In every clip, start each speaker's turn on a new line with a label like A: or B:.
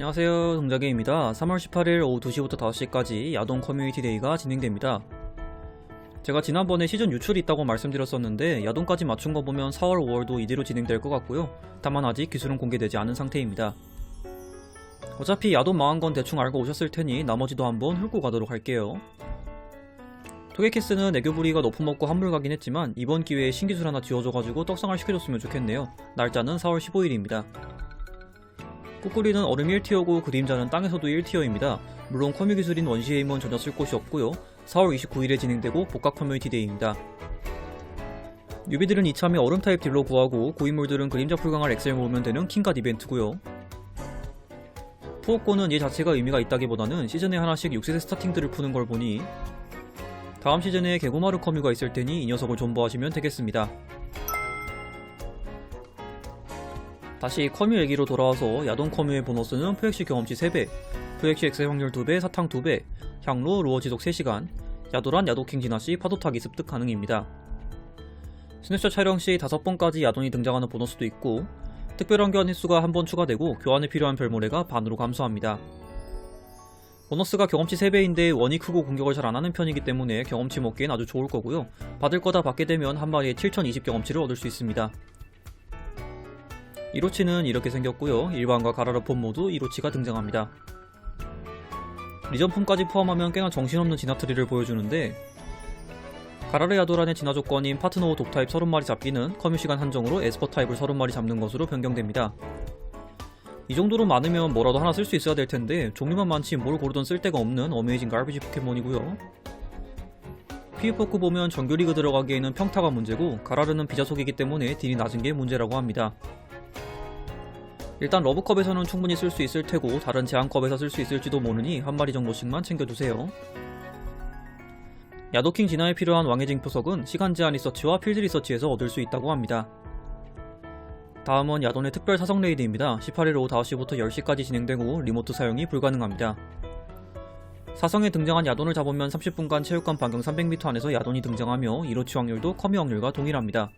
A: 안녕하세요. 동자게임입니다. 3월 18일 오후 2시부터 5시까지 야동 커뮤니티 데이가 진행됩니다. 제가 지난번에 시즌 유출이 있다고 말씀드렸었는데 야동까지 맞춘 거 보면 4월 5월도 이대로 진행될 것 같고요. 다만 아직 기술은 공개되지 않은 상태입니다. 어차피 야동 망한 건 대충 알고 오셨을 테니 나머지도 한번 훑고 가도록 할게요. 토게키스는 애교 부리가 높음없고 한물 가긴 했지만 이번 기회에 신기술 하나 지어줘가지고 떡상을 시켜줬으면 좋겠네요. 날짜는 4월 15일입니다 꾸꾸리는 얼음 1티어고 그림자는 땅에서도 1티어입니다. 물론 커뮤 기술인 원시에임은 전혀 쓸 곳이 없고요. 4월 29일에 진행되고 복각 커뮤니티 데이입니다. 유비들은 이참에 얼음 타입 딜로 구하고 고인물들은 그림자 풀강을 엑셀 모으면 되는 킹갓 이벤트고요. 푸오코는 얘 자체가 의미가 있다기보다는 시즌에 하나씩 6세대 스타팅들을 푸는 걸 보니 다음 시즌에 개구마루 커뮤가 있을 테니 이 녀석을 존버하시면 되겠습니다. 다시 커뮤 얘기로 돌아와서 야동 커뮤의 보너스는 포획시 경험치 3배, 포획시 엑셀 확률 2배, 사탕 2배, 향로, 로어 지속 3시간, 야도란 야도킹 진화 시 파도타기 습득 가능입니다. 스냅샷 촬영 시 5번까지 야돈이 등장하는 보너스도 있고 특별한 교환 횟수가 한 번 추가되고 교환에 필요한 별모래가 반으로 감소합니다. 보너스가 경험치 3배인데 원이 크고 공격을 잘 안하는 편이기 때문에 경험치 먹기엔 아주 좋을 거고요. 받을 거다 받게 되면 한 마리에 7020 경험치를 얻을 수 있습니다. 이로치는 이렇게 생겼고요. 일반과 가라르폰 모두 이로치가 등장합니다. 리전품까지 포함하면 꽤나 정신없는 진화트리를 보여주는데 가라르 야도란의 진화 조건인 파트너 독타입 30마리 잡기는 커뮤 시간 한정으로 에스퍼 타입을 30마리 잡는 것으로 변경됩니다. 이 정도로 많으면 뭐라도 하나 쓸 수 있어야 될 텐데 종류만 많지 뭘 고르던 쓸데가 없는 어메이징 갈비지 포켓몬이고요. 피부포크 보면 정규리그 들어가기에는 평타가 문제고 가라르는 비자속이기 때문에 딜이 낮은 게 문제라고 합니다. 일단 러브컵에서는 충분히 쓸 수 있을 테고 다른 제한컵에서 쓸 수 있을지도 모르니 한 마리 정도씩만 챙겨두세요. 야도킹 진화에 필요한 왕의 징표석은 시간 제한 리서치와 필드 리서치에서 얻을 수 있다고 합니다. 다음은 야돈의 특별 사성 레이드입니다. 18일 오후 5시부터 10시까지 진행되고 리모트 사용이 불가능합니다. 사성에 등장한 야돈을 잡으면 30분간 체육관 반경 300m 안에서 야돈이 등장하며 이로치 확률도 커미 확률과 동일합니다.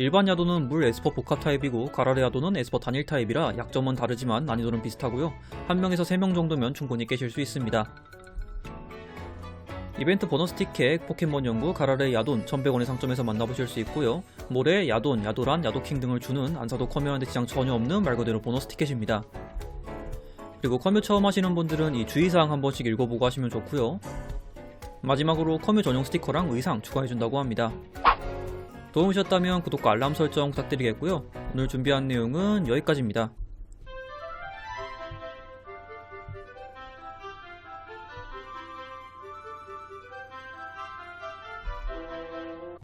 A: 일반 야도는 물 에스퍼 복합 타입이고 가라레 야도는 에스퍼 단일 타입이라 약점은 다르지만 난이도는 비슷하고요. 한 명에서 3명 정도면 충분히 깨실 수 있습니다. 이벤트 보너스 티켓, 포켓몬 연구, 가라레 야돈 1100원의 상점에서 만나보실 수 있고요. 모레 야돈, 야도란, 야도킹 등을 주는 안사도 커뮤한테 지장 전혀 없는 말 그대로 보너스 티켓입니다. 그리고 커뮤 처음 하시는 분들은 이 주의사항 한 번씩 읽어보고 하시면 좋고요. 마지막으로 커뮤 전용 스티커랑 의상 추가해준다고 합니다. 도움이 되셨다면 구독과 알람 설정 부탁드리겠고요. 오늘 준비한 내용은 여기까지입니다.